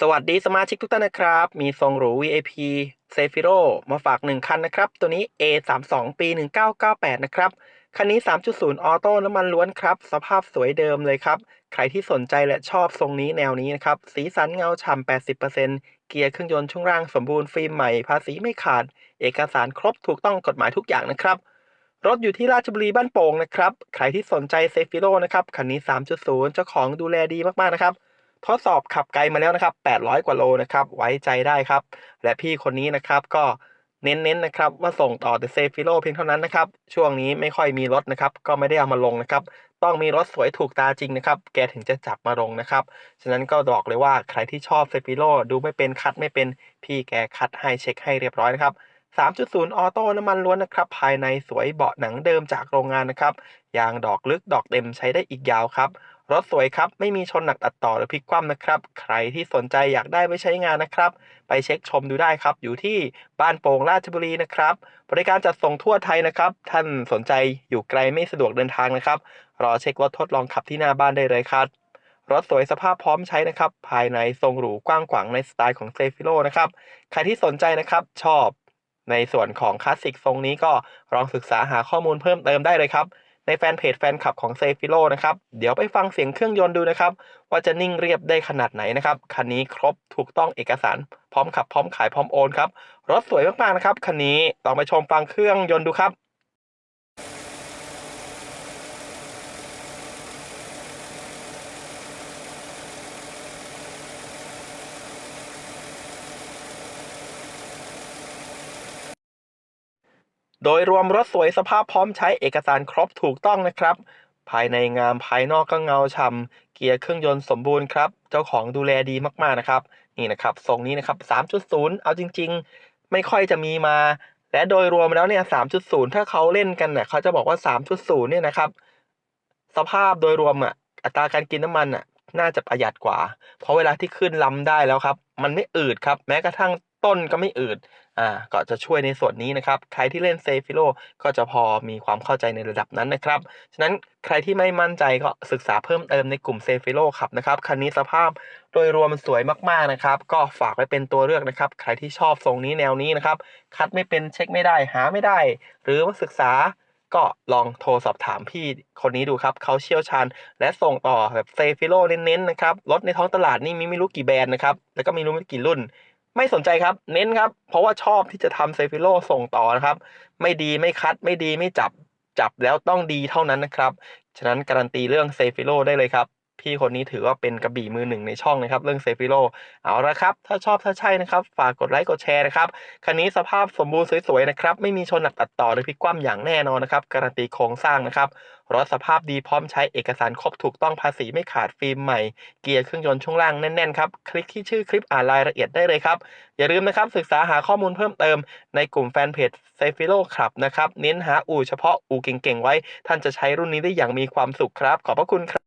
สวัสดีสมาชิกทุกท่านนะครับ มีทรงหรู VIP c e f i r o มาฝาก 1 คันนะครับ ตัวนี้ A32 ปี 1998 นะครับ คันนี้ 3.0 ออโต้น้ำมันล้วนครับ สภาพสวยเดิมเลยครับ ใครที่สนใจและชอบทรงนี้แนวนี้นะครับ สีสันเงาฉ่ำ 80%เกียร์เครื่องยนต์ช่วงล่างสมบูรณ์ฟิล์มใหม่ ภาษีไม่ขาด เอกสารครบถูกต้องกฎหมายทุกอย่างนะครับ รถอยู่ที่ราชบุรีบ้านโป่งนะครับ ใครที่สนใจเซฟิโ o นะครับ คันนี้ 3.0 เจ้าของดูแลดีมากๆนะครับ ทดสอบขับไกลมาแล้วนะครับ 800 กว่าโลนะครับ ไว้ใจได้ครับ และพี่คนนี้นะครับก็เน้นๆนนะครับว่าส่งต่อแต่เซฟิโ o เพียงเท่านั้นนะครับ ช่วงนี้ไม่ค่อยมีรถนะครับ ก็ไม่ได้เอามาลงนะครับ ต้องมีรถสวยถูกตาจริงนะครับ แกถึงจะจับมาลงนะครับ ฉะนั้นก็บอกเลยว่าใครที่ชอบเซฟิโ o ดูไม่เป็นคัดไม่เป็นพี่แกคัดให้เช็คให้เรียบร้อยนะครับ 3.0 ออโต้น้ำมันล้วนนะครับ ภายในสวยเบาะหนังเดิมจากโรงงานนะครับ ยางดอกลึกดอกเต็มใช้ได้อีกยาวครับ รถสวยครับ ไม่มีชนหนักตัดต่อหรือพลิกคว่ำนะครับ ใครที่สนใจอยากได้ไปใช้งานนะครับ ไปเช็คชมดูได้ครับ อยู่ที่บ้านโป่งราชบุรีนะครับ บริการจัดส่งทั่วไทยนะครับ ท่านสนใจอยู่ไกลไม่สะดวกเดินทางนะครับ รอเช็ครถทดลองขับที่หน้าบ้านได้เลยครับ รถสวยสภาพพร้อมใช้นะครับ ภายในทรงหรูกว้างขวางในสไตล์ของเซฟิโ o นะครับ ใครที่สนใจนะครับชอบ ในส่วนของคลาสสิกทรงนี้ก็ลองศึกษาหาข้อมูลเพิ่มเติมได้เลยครับ ในแฟนเพจแฟนคลับของเซฟิโลนะครับเดี๋ยวไปฟังเสียงเครื่องยนต์ดูนะครับ ว่าจะนิ่งเรียบได้ขนาดไหนนะครับ คันนี้ครบถูกต้องเอกสาร พร้อมขับพร้อมขายพร้อมโอนครับ รถสวยมากๆนะครับ คันนี้ลองไปชมฟังเครื่องยนต์ดูครับ โดยรวมรถสวยสภาพพร้อมใช้เอกสารครบถูกต้องนะครับ ภายในงามภายนอกก็เงาฉ่ำเกียร์เครื่องยนต์สมบูรณ์ครับ เจ้าของดูแลดีมากๆนะครับ นี่นะครับทรงนี้นะครับ 3.0 เอาจริง ๆ ไม่ค่อยจะมีมา และโดยรวมแล้วเนี่ย 3.0 ถ้าเขาเล่นกันเนี่ยเขาจะบอกว่า 3.0 เนี่ยนะครับ สภาพโดยรวมอะอัตราการกินน้ำมันอะน่าจะประหยัดกว่า เพราะเวลาที่ขึ้นลำได้แล้วครับ มันไม่อืดครับ แม้กระทั่ง ต้นก็ไม่อืดอ่าก็จะช่วยในส่วนนี้นะครับ ใครที่เล่นเซฟิโ o ก็จะพอมีความเข้าใจในระดับนั้นนะครับ ฉะนั้นใครที่ไม่มั่นใจก็ศึกษาเพิ่มเติมในกลุ่มเซฟิโ o ขับนะครับ คันนี้สภาพโดยรวมมันสวยมากๆนะครับ ก็ฝากไว้เป็นตัวเลือกนะครับ ใครที่ชอบทรงนี้แนวนี้นะครับ คัดไม่เป็นเช็คไม่ได้หาไม่ได้ หรือว่าศึกษาก็ลองโทรสอบถามพี่คนนี้ดูครับเขาเชี่ยวชาญ และส่งต่อแบบเซฟิโ o เน้นๆนะครับรถในท้องตลาดนี่มีไม่รู้กี่แบรนด์นะครับแล้วก็ไม่รู้ไม่กี่รุ่น ไม่สนใจครับ เน้นครับ เพราะว่าชอบที่จะทำเซฟิโลส่งต่อนะครับ ไม่ดีไม่คัดไม่ดีไม่จับจับแล้วต้องดีเท่านั้นนะครับ ฉะนั้นการันตีเรื่องเซฟิโลได้เลยครับ พี่คนนี้ถือว่าเป็นกระบี่มือหนึ่งในช่องนะครับ เรื่องเซฟิโ o เอาละครับ ถ้าชอบถ้าใช่นะครับ ฝากกดไลค์กดแชร์นะครับ คันนี้สภาพสมบูรณ์สวยๆนะครับ ไม่มีชนหนักตัดต่อหรือพลิกคว่ำอย่างแน่นอนนะครับ การันตีโครงสร้างนะครับ รถสภาพดีพร้อมใช้เอกสารครบถูกต้องภาษีไม่ขาดฟิล์มใหม่ เกียร์เครื่องยนต์ช่วงล่างแน่นๆครับ คลิกที่ชื่อคลิปอ่านรายละเอียดได้เลยครับ อย่าลืมนะครับศึกษาหาข้อมูลเพิ่มเติม ในกลุ่มแฟนเพจเซฟิโ o ครับนะครับ เน้นหาอู่เฉพาะอู่เก่งๆไว้ ท่านจะใช้รุ่นนี้ได้อย่างมีความสุขครับ ขอบพระคุณครับ